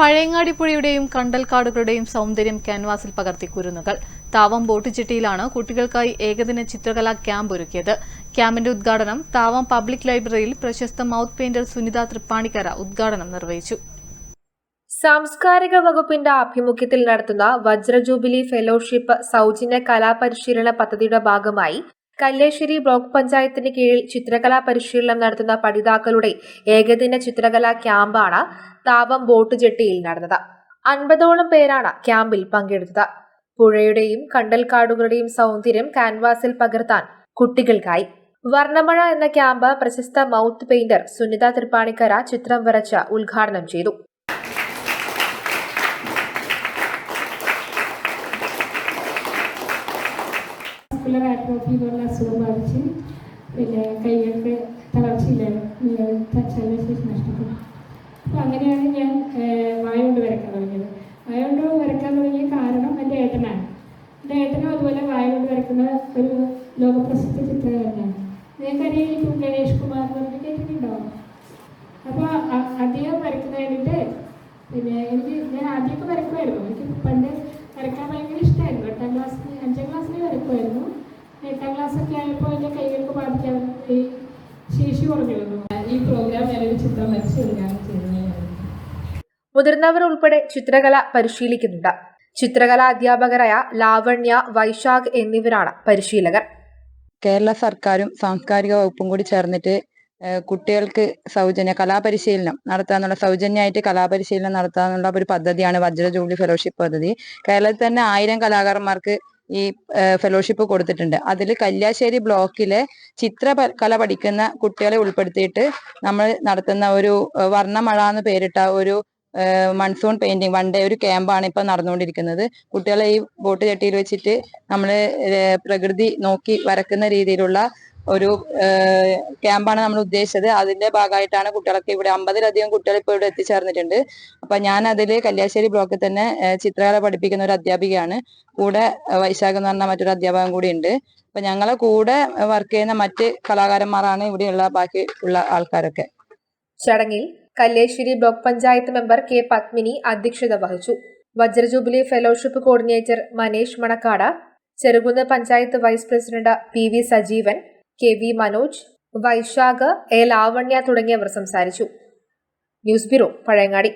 പഴയങ്ങാടിപ്പുഴയുടെയും കണ്ടൽക്കാടുകളുടെയും സൗന്ദര്യം ക്യാൻവാസിൽ പകർത്തി കുരുന്നുകൾ. താവം ബോട്ട് ചിട്ടിയിലാണ് കുട്ടികൾക്കായി ഏകദിന ചിത്രകലാ ക്യാമ്പ് ഒരുക്കിയത്. ക്യാമ്പിന്റെ ഉദ്ഘാടനം താവം പബ്ലിക് ലൈബ്രറിയിൽ പ്രശസ്ത മൌത്ത് പെയിന്റർ സുനിത തൃപ്പാണിക്കര ഉദ്ഘാടനം നിർവഹിച്ചു. സാംസ്കാരിക വകുപ്പിന്റെ ആഭിമുഖ്യത്തിൽ നടത്തുന്ന വജ്രജൂബിലി ഫെലോഷിപ്പ് സൗജന്യ കലാപരിശീലന പദ്ധതിയുടെ ഭാഗമായി കല്ലേശ്ശേരി ബ്ലോക്ക് പഞ്ചായത്തിന് കീഴിൽ ചിത്രകലാ പരിശീലനം നടത്തുന്ന പഠിതാക്കളുടെ ഏകദിന ചിത്രകലാ ക്യാമ്പാണ് താവം ബോട്ട് ജെട്ടിയിൽ നടന്നത്. അൻപതോളം പേരാണ് ക്യാമ്പിൽ പങ്കെടുത്തത്. പുഴയുടെയും കണ്ടൽക്കാടുകളുടെയും സൗന്ദര്യം കാൻവാസിൽ പകർത്താൻ കുട്ടികൾക്കായി. വർണമഴ എന്ന ക്യാമ്പ് പ്രശസ്ത മൗത്ത് പെയിന്റർ സുനിത തൃപ്പാണിക്കര ചിത്രം വരച്ച് ഉദ്ഘാടനം ചെയ്തു. മസ്കുലർ ആട്രോഫി എന്നുള്ള അസുഖം ബാധിച്ച് പിന്നെ കൈകൾക്ക് തളർച്ചയില്ലായിരുന്നു ചലനശേഷി നഷ്ടപ്പെട്ടു അപ്പോൾ അങ്ങനെയാണ് ഞാൻ വായുകൊണ്ട് വായ കൊണ്ട് വരയ്ക്കാൻ തുടങ്ങിയത്. വായ കൊണ്ട് വരയ്ക്കാൻ തുടങ്ങിയ കാരണം എന്റെ ഏട്ടനാണ്. എന്റെ ഏട്ടനും അതുപോലെ വായ കൊണ്ട് വരയ്ക്കുന്ന ഒരു ലോകപ്രസിദ്ധ ചിത്രകാരനാണ്. നിങ്ങൾക്കറിയാം ഗണേഷ് കുമാർ എന്ന് പറഞ്ഞിട്ട് കേട്ടിട്ടുണ്ടാവും അപ്പോൾ അദ്ദേഹം വരയ്ക്കുന്ന വേണ്ടിയിട്ട് പിന്നെ എനിക്ക് ഞാൻ ആദ്യമൊക്കെ വരയ്ക്കുമായിരുന്നു എനിക്ക് പണ്ട് വരയ്ക്കാൻ ഭയങ്കര ഇഷ്ടമായിരുന്നു. എട്ടാം ക്ലാസ്സിൽ അഞ്ചാം ക്ലാസ്സിൽ വരയ്ക്കുമായിരുന്നു ക്ലാസ്സൊക്കെ ആയപ്പോൾ എന്റെ കൈകൾക്ക് ബാധിക്കാൻ ഈ ശേഷി കുറഞ്ഞിരുന്നു. ഈ പ്രോഗ്രാം ഞാനൊരു ചിത്രം വരച്ച് എടുക്കാൻ മുതിർന്നവർ ഉൾപ്പെടെ ചിത്രകല പരിശീലിക്കുന്നുണ്ട്. ചിത്രകലാ അധ്യാപകരായ ലാവണ്യ വൈശാഖ് എന്നിവരാണ് പരിശീലകർ. കേരള സർക്കാരും സാംസ്കാരിക വകുപ്പും കൂടി ചേർന്നിട്ട് കുട്ടികൾക്ക് സൗജന്യ കലാപരിശീലനം നടത്താനുള്ള സൗജന്യമായിട്ട് കലാപരിശീലനം നടത്താനുള്ള ഒരു പദ്ധതിയാണ് വജ്ര ജൂബിലി ഫെലോഷിപ്പ് പദ്ധതി. കേരളത്തിൽ തന്നെ ആയിരം കലാകാരന്മാർക്ക് ഈ ഫെലോഷിപ്പ് കൊടുത്തിട്ടുണ്ട്. അതിൽ കല്യാശ്ശേരി ബ്ലോക്കിലെ ചിത്ര കല പഠിക്കുന്ന കുട്ടികളെ ഉൾപ്പെടുത്തിയിട്ട് നമ്മൾ നടത്തുന്ന ഒരു വർണമഴ എന്ന് പേരിട്ട ഒരു മൺസൂൺ പെയിന്റിങ് വൺ ഡേ ഒരു ക്യാമ്പാണ് ഇപ്പൊ നടന്നുകൊണ്ടിരിക്കുന്നത്. കുട്ടികളെ ഈ ബോട്ട് ചട്ടിയിൽ വെച്ചിട്ട് നമ്മൾ പ്രകൃതി നോക്കി വരക്കുന്ന രീതിയിലുള്ള ഒരു ക്യാമ്പാണ് നമ്മൾ ഉദ്ദേശിച്ചത്. അതിന്റെ ഭാഗമായിട്ടാണ് കുട്ടികളൊക്കെ ഇവിടെ അമ്പതിലധികം കുട്ടികൾ ഇപ്പോൾ ഇവിടെ എത്തിച്ചേർന്നിട്ടുണ്ട്. അപ്പൊ ഞാൻ അതിൽ കല്യാശ്ശേരി ബ്ലോക്കിൽ തന്നെ ചിത്രകല പഠിപ്പിക്കുന്ന ഒരു അധ്യാപികയാണ്. കൂടെ വൈശാഖ് എന്ന് പറഞ്ഞ മറ്റൊരു അധ്യാപകൻ കൂടി ഉണ്ട്. അപ്പൊ ഞങ്ങളെ കൂടെ വർക്ക് ചെയ്യുന്ന മറ്റ് കലാകാരന്മാരാണ് ഇവിടെയുള്ള ബാക്കി ഉള്ള ആൾക്കാരൊക്കെ. ചടങ്ങിൽ Kalliasseri block panchayat member K Padmini അധ്യക്ഷത വഹിച്ചു. വജ്രജൂബിലി fellowship coordinator Manesh Manakkad Cherukunnu panchayat vice president P V Sajeevan K V Manoj Vaishakh A Lavanya തുടങ്ങിയവർ സംസാരിച്ചു. News bureau Pazhayangadi.